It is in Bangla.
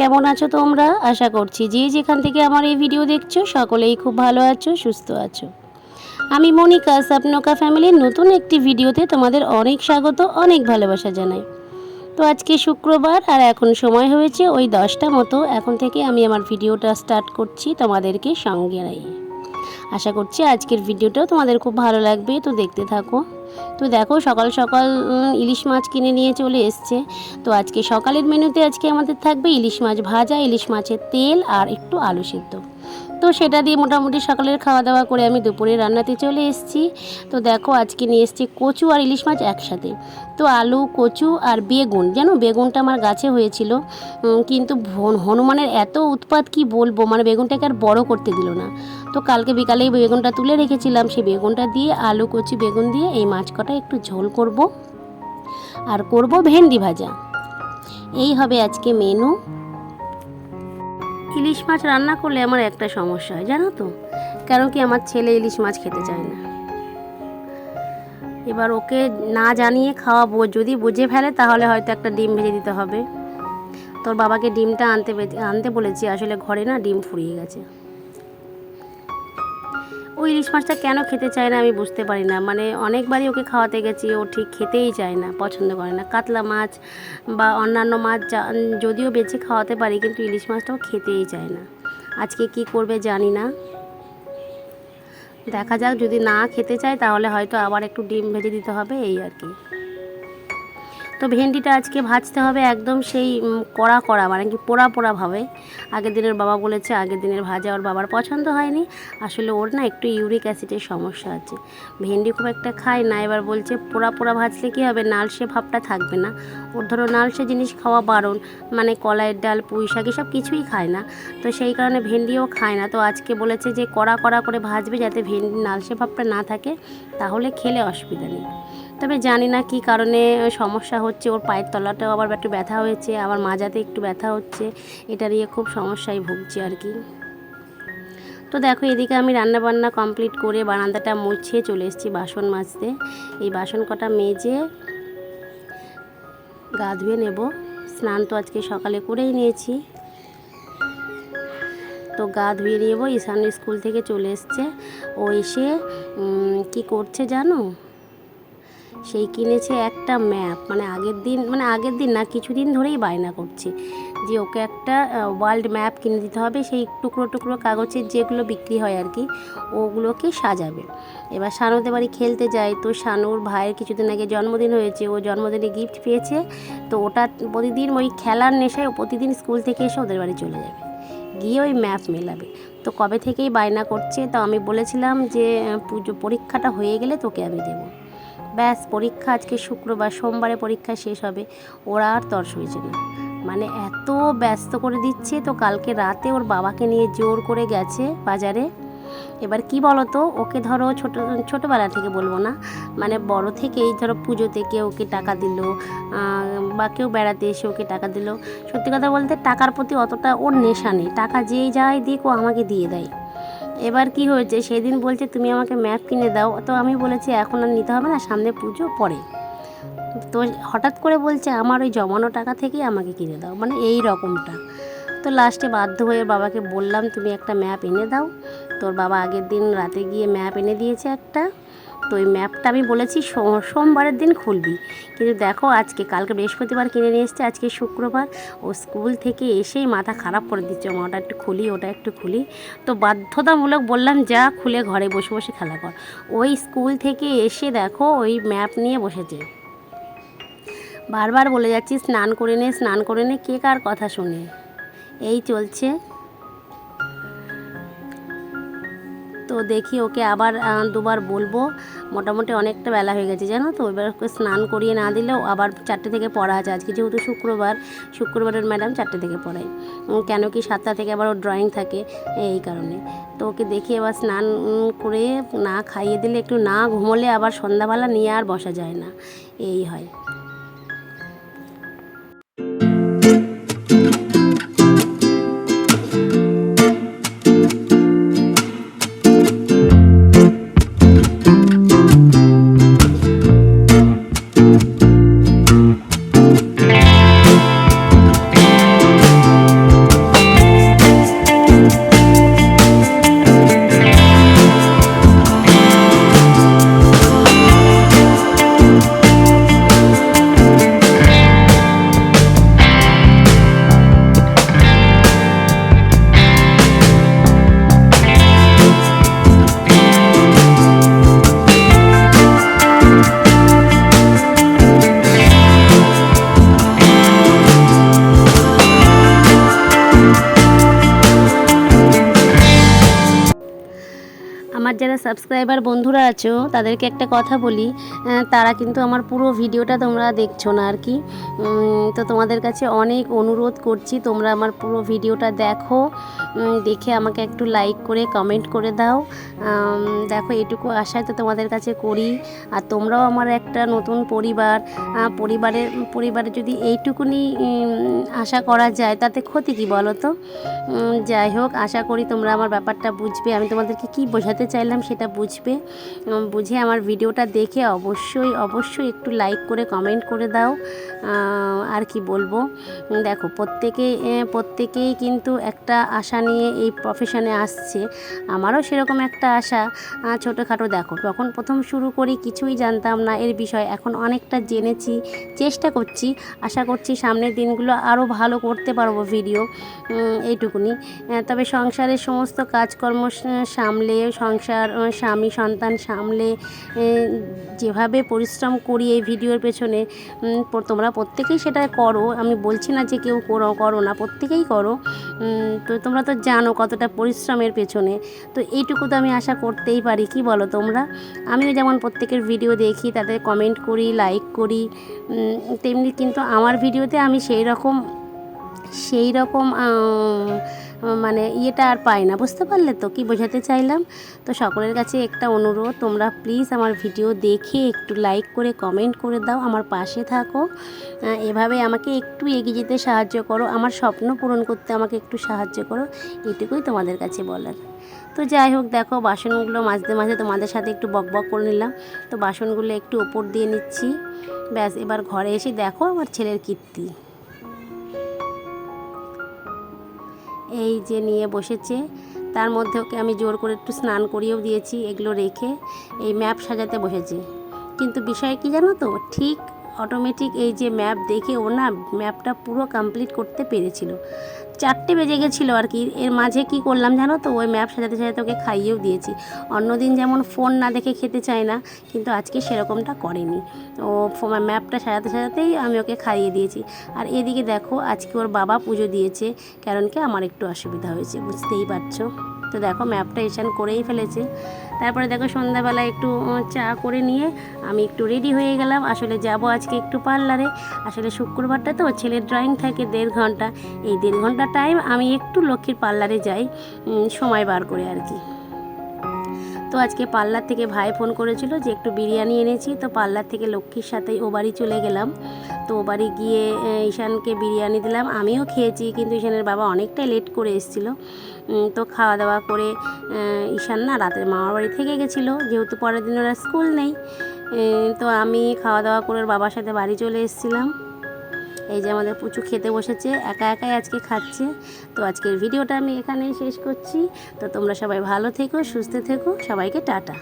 কেমন আছো তোমরা? আশা করছি যে যেখান থেকে আমার এই ভিডিও দেখছ, সকলেই খুব ভালো আছো, সুস্থ আছো। আমি মনিকা, স্বপ্নকা ফ্যামিলির নতুন একটি ভিডিওতে তোমাদের অনেক স্বাগত, অনেক ভালোবাসা জানাই। তো আজকে শুক্রবার, আর এখন সময় হয়েছে ওই দশটা মতো। এখন থেকে আমি আমার ভিডিওটা স্টার্ট করছি তোমাদেরকে সঙ্গে আশা করছি আজকের ভিডিওটাও তোমাদের খুব ভালো লাগবে, তো দেখতে থাকো। তো দেখো সকাল সকাল ইলিশ মাছ কিনে নিয়ে চলে এসছে। তো আজকে সকালের মেনুতে আজকে আমাদের থাকবে ইলিশ মাছ ভাজা, ইলিশ মাছের তেল আর একটু আলু সিদ্ধ। তো সেটা দিয়ে মোটামুটি সকালের খাওয়া দাওয়া করে আমি দুপুরে রান্নাতে চলে এসেছি। তো দেখো, আজকে নিয়ে এসেছি কচু আর ইলিশ মাছ একসাথে। তো আলু, কচু আর বেগুন। জানো, বেগুনটা আমার গাছে হয়েছিল। কিন্তু হনুমানের এত উৎপাত কি বলব? মানে বেগুনটাকে আর বড় করতে দিল না। তো কালকে বিকালেই বেগুনটা তুলে রেখেছিলাম। সেই বেগুনটা দিয়ে আলু, কচি, বেগুন দিয়ে এই মাছ কটা একটু ঝোল করব। আর করব ভেন্ডি ভাজা। এই হবে আজকে মেনু ইলিশ মাছ রান্না করলে আমার একটা সমস্যা হয়, জানো তো? কারণ কি আমার ছেলে ইলিশ মাছ খেতে চায় না। এবার ওকে না জানিয়ে খাওয়াবো, যদি বুঝে ফেলে তাহলে হয়তো একটা ডিম ভেজে দিতে হবে। তোর বাবাকে ডিমটা আনতে আনতে বলেছি, আসলে ঘরে না ডিম ফুরিয়ে গেছে। ওই ইলিশ মাছটা কেন খেতে চায় না আমি বুঝতে পারি না। মানে অনেকবারই ওকে খাওয়াতে গেছি, ও ঠিক খেতেই চায় না, পছন্দ করে না। কাতলা মাছ বা অন্যান্য মাছ যদিও বেছে খাওয়াতে পারি, কিন্তু ইলিশ মাছটাও খেতেই চায় না। আজকে কি করবে জানি না। দেখা যাক, যদি না খেতে চায়, তাহলে হয়তো আবার একটু ডিম ভেজে দিতে হবে, এই আর কি। তো ভেন্ডিটা আজকে ভাজতে হবে একদম সেই কড়া কড়া মানে কি পোড়া পোড়া ভাবে। আগের দিনের বাবা বলেছে, আগের দিনের ভাজা ওর বাবার পছন্দ হয়নি। আসলে ওর না একটু ইউরিক অ্যাসিডের সমস্যা আছে। ভেন্ডি খুব একটা খায় না, এবার বলছে পোড়া পোড়া ভাজলে কী হবে? নালসে ভাবটা থাকবে না। ওর ধরো নালসে জিনিস খাওয়া বারণ মানে কলাইয়ের ডাল, পুঁই শাক এসব কিছুই খায় না। তো সেই কারণে ভেন্ডিও খায় না। তো আজকে বলেছে যে কড়া কড়া করে ভাজবে যাতে ভেন্ডি নালসে ভাবটা না থাকে, তাহলে খেলে অসুবিধা নেই। তবে জানি না কি কারণে সমস্যা হচ্ছে। ওর পায়ের তলাটাও আবার একটু ব্যথা হয়েছে, আবার মাজাতে একটু ব্যথা হচ্ছে। এটা নিয়ে খুব সমস্যায় ভুগছি আর কি। তো দেখো, এদিকে আমি রান্না বান্না কমপ্লিট করে বারান্দাটা মুছে চলে এসেছি বাসন মাজতে। এই বাসন কটা মেজে গা ধুয়ে নেব। স্নান তো আজকে সকালে করেই নিয়েছি। তো গা ধুয়ে নেব ঈশান স্কুল থেকে চলে এসছে। ও এসে কি করছে জানো? সেই কিনেছে একটা ম্যাপ। মানে আগের দিন মানে আগের দিন না, কিছুদিন ধরেই বায়না করছে যে ওকে একটা ওয়ার্ল্ড ম্যাপ কিনে দিতে হবে। সেই টুকরো টুকরো কাগজের যেগুলো বিক্রি হয় আর কি, ওগুলোকে সাজাবে। এবার শানুদের বাড়ি খেলতে যায়। তো শানুর ভাইয়ের কিছুদিন আগে জন্মদিন হয়েছে। ও জন্মদিনে গিফট পেয়েছে। তো ওটা প্রতিদিন ওই খেলার নেশায় ও প্রতিদিন স্কুল থেকে এসে ওদের বাড়ি চলে যাবে। গিয়ে ওই ম্যাপ মেলাবে। তো কবে থেকেই বায়না করছে? তো আমি বলেছিলাম যে পুজো পরীক্ষাটা হয়ে গেলে তোকে আমি দেবো। ব্যাস, পরীক্ষা আজকে শুক্রবার, সোমবারে পরীক্ষা শেষ হবে। ওরা আর তর সইছে না। মানে এত ব্যস্ত করে দিচ্ছে তো, কালকে রাতে ওর বাবাকে নিয়ে জোর করে গেছে বাজারে। এবার কি বলো তো ওকে ধরো ছোট, ছোটোবেলা থেকে বলব না মানে বড় থেকেই ধরো পুজোতে কেউ ওকে টাকা দিল বা কেউ বেড়াতে এসে ওকে টাকা দিল। সত্যি কথা বলতে টাকার প্রতি অতটা ওর নেশা নেই। টাকা যেই যায় দিক ও আমাকে দিয়ে দেয়। এবার কি হয়েছে? সেদিন বলছে, তুমি আমাকে ম্যাপ কিনে দাও। তো আমি বলেছি, এখন আর নিতে হবে না, সামনে পুজো, পরে। তো হঠাৎ করে বলছে, আমার ওই জমানো টাকা থেকেই আমাকে কিনে দাও। মানে এই রকমটা। তো লাস্টে বাধ্য হয়ে বাবাকে বললাম, তুমি একটা ম্যাপ এনে দাও। তোর বাবা আগের দিন রাতে গিয়ে ম্যাপ এনে দিয়েছে একটা। তো ওই ম্যাপটা আমি বলেছি সোমবারের দিন খুলবি। কিন্তু দেখো আজকে, কালকে বৃহস্পতিবার কিনে নিয়ে এসছে, আজকে শুক্রবার। ও স্কুল থেকে এসেই মাথা খারাপ করে দিচ্ছে, মা ওটা একটু খুলি, ওটা একটু খুলি। তো বাধ্যতামূলক বললাম, যা খুলে ঘরে বসে বসে খেলা কর। ওই স্কুল থেকে এসে দেখো ওই ম্যাপ নিয়ে বসেছে। বারবার বলে যাচ্ছি, স্নান করে নে, স্নান করে নে, কে কার কথা শুনে? এই চলছে। তো দেখি ওকে আবার দুবার বলব। মোটামুটি অনেকটা বেলা হয়ে গেছে, জানো তো? এবার ওকে স্নান করিয়ে না দিলেও আবার চারটে থেকে পড়া আছে। আজকে যেহেতু শুক্রবার, শুক্রবারের ম্যাডাম চারটে থেকে পড়ায়। কেন কি সাতটা থেকে আবার ওর ড্রয়িং থাকে, এই কারণে। তো ওকে দেখি এবার স্নান করে না খাইয়ে দিলে একটু না ঘুমোলে আবার সন্ধ্যাবেলা নিয়ে আর বসা যায় না। এই হয়। আমার যারা সাবস্ক্রাইবার বন্ধুরা আছো, তাদেরকে একটা কথা বলি তারা কিন্তু আমার পুরো ভিডিওটা তোমরা দেখছ না আর কি। তো তোমাদের কাছে অনেক অনুরোধ করছি, তোমরা আমার পুরো ভিডিওটা দেখো দেখে আমাকে একটু লাইক করে কমেন্ট করে দাও। দেখো এটুকু আশায় তো তোমাদের কাছে করি। আর তোমরাও আমার একটা নতুন পরিবার পরিবারের, পরিবারে যদি এইটুকুনি আশা করা যায়, তাতে ক্ষতি কি বলো তো? যাই হোক, আশা করি তোমরা আমার ব্যাপারটা বুঝবে। আমি তোমাদেরকে কি বোঝাতে চাইলাম সেটা বুঝবে। বুঝে আমার ভিডিওটা দেখে অবশ্যই অবশ্যই একটু লাইক করে কমেন্ট করে দাও। আর কি বলব? দেখো, প্রত্যেকে প্রত্যেকেই কিন্তু একটা আশা নিয়ে এই প্রফেশনে আসছে। আমারও সেরকম একটা আশা। ছোটোখাটো দেখো, যখন প্রথম শুরু করি কিছুই জানতাম না এর বিষয়। এখন অনেকটা জেনেছি, চেষ্টা করছি। আশা করছি সামনের দিনগুলো আরও ভালো করতে পারব ভিডিও এইটুকুনি। তবে সংসারের সমস্ত কাজকর্ম সামলে, সংসার আহ, স্বামী সন্তান সামলে যেভাবে পরিশ্রম করি এই ভিডিওর পেছনে তোমরা প্রত্যেকেই সেটা করো। আমি বলছি না যে কেউ করো করো না প্রত্যেকেই করো। তো তোমরা তো জানো কতটা পরিশ্রমের পেছনে। তো এইটুকু তো আমি আশা করতেই পারি কি বলো তোমরা? আমিও যেমন প্রত্যেকের ভিডিও দেখি তাদের কমেন্ট করি লাইক করি তেমনি কিন্তু আমার ভিডিওতে আমি সেই রকম সেই রকম মানে ইয়েটা আর পাই না, বুঝতে পারলে তো, কি বোঝাতে চাইলাম? তো সকলের কাছে একটা অনুরোধ, তোমরা প্লিজ আমার ভিডিও দেখে একটু লাইক করে কমেন্ট করে দাও, আমার পাশে থাকো। এভাবে আমাকে একটু এগিয়ে যেতে সাহায্য করো, আমার স্বপ্ন পূরণ করতে আমাকে একটু সাহায্য করো, এটুকুই তোমাদের কাছে বলার। তো যাই হোক, দেখো, বাসনগুলো মাঝে মাঝে তোমাদের সাথে একটু বক বক করে নিলাম। তো বাসনগুলো একটু ওপর দিয়ে নিচ্ছি। ব্যাস, এবার ঘরে এসে দেখো আমার ছেলের কীর্তি। এই যে নিয়ে বসেছে, তার মধ্যে ওকে আমি জোর করে একটু স্নান করিয়েও দিয়েছি, এগুলো রেখে এই ম্যাপ সাজাতে বসেছি। কিন্তু বিষয় কি জানো তো? ঠিক অটোমেটিক এই যে ম্যাপ দেখে ও না ম্যাপটা পুরো কমপ্লিট করতে পেরেছিল। চারটে বেজে গেছিল আর কি, এর মাঝে কি করলাম জানো তো? ওই ম্যাপ সাজাতে সাজাতে ওকে খাইয়েও দিয়েছি। অন্যদিন যেমন ফোন না দেখে খেতে চায় না, কিন্তু আজকে সেরকমটা করেনি। ও ম্যাপটা সাজাতে সাজাতেই আমি ওকে খাইয়ে দিয়েছি। আর এদিকে দেখো, আজকে ওর বাবা পুজো দিয়েছে, কারণ কি আমার একটু অসুবিধা হয়েছে, বুঝতেই পারছ? তো দেখো ম্যাপটা এসান করেই ফেলেছে। তারপরে দেখো সন্ধ্যাবেলা একটু চা করে নিয়ে আমি একটু রেডি হয়ে গেলাম। আসলে যাব আজকে একটু পার্লারে আসলে শুক্রবারটা তো ছেলের ড্রয়িং থাকে দেড় ঘণ্টা। এই দেড় ঘণ্টা টাইম আমি একটু লক্ষ্মীর পার্লারে যাই সময় বার করে আর কি। তো আজকে পার্লার থেকে ভাই ফোন করেছিল যে একটু বিরিয়ানি এনেছি। তো পার্লার থেকে লক্ষ্মীর সাথেই ও বাড়ি চলে গেলাম। তো ও বাড়ি গিয়ে ঈশানকে বিরিয়ানি দিলাম। আমিও খেয়েছি, কিন্তু ঈশানের বাবা অনেকটাই লেট করে এসেছিল। তো খাওয়া দাওয়া করে ঈশান না রাতের মামার বাড়ি থেকে গেছিল। যেহেতু পরের দিন ওরা স্কুল নেই তো আমি খাওয়া দাওয়া করে বাবার সাথে বাড়ি চলে এসেছিলাম। এই যে আমাদের পুচু খেতে বসেছে, একা একাই আজকে খাচ্ছে। তো আজকের ভিডিওটা আমি এখানেই শেষ করছি। তো তোমরা সবাই ভালো থেকো, সুস্থ থেকো, সবাইকে টাটা।